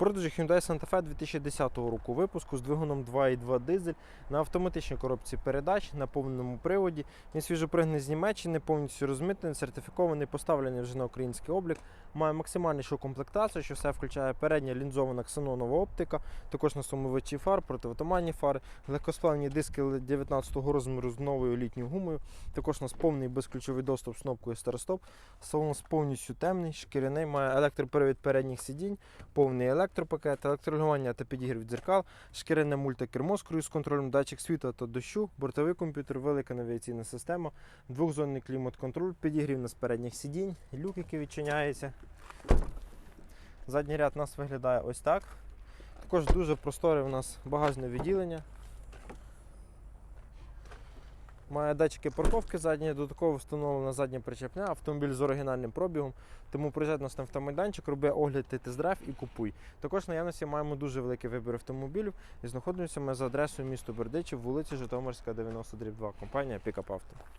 продажі Hyundai Santa Fe 2010 року випуску з двигуном 2.2 дизель на автоматичній коробці передач на повному приводі. Він свіжопригнаний з Німеччини, повністю розмитнений, сертифікований, поставлений вже на український облік. Має максимальнішу комплектацію, що все включає передня лінзована ксенонова оптика, також на сумовичі фар, противотуманні фари, легкосплавні диски 19-го розміру з новою літньою гумою. Також у нас повний безключовий доступ з кнопкою старостоп. Салон нас повністю темний, шкіряний, має електропривід передніх сидінь, повний електропакет, електролювання та підігрів дзеркал, шкіряне мультикермо з круїз контролем, датчик світла та дощу, бортовий комп'ютер, велика навігаційна система, двохзонний клімат-контроль, підігрів на передніх сидінь, люк, який відчиняється. Задній ряд у нас виглядає ось так. Також дуже просторе у нас багажне відділення. Має датчики парковки задні, додатково встановлена задня причепня, автомобіль з оригінальним пробігом. Тому приїжджай нас на автомайданчик, роби огляд тест-драйв і купуй. Також наявності маємо дуже великий вибір автомобілів і знаходимося ми за адресою місто Бердичів, вулиця Житомирська, 90 2. Компанія Pickup Auto.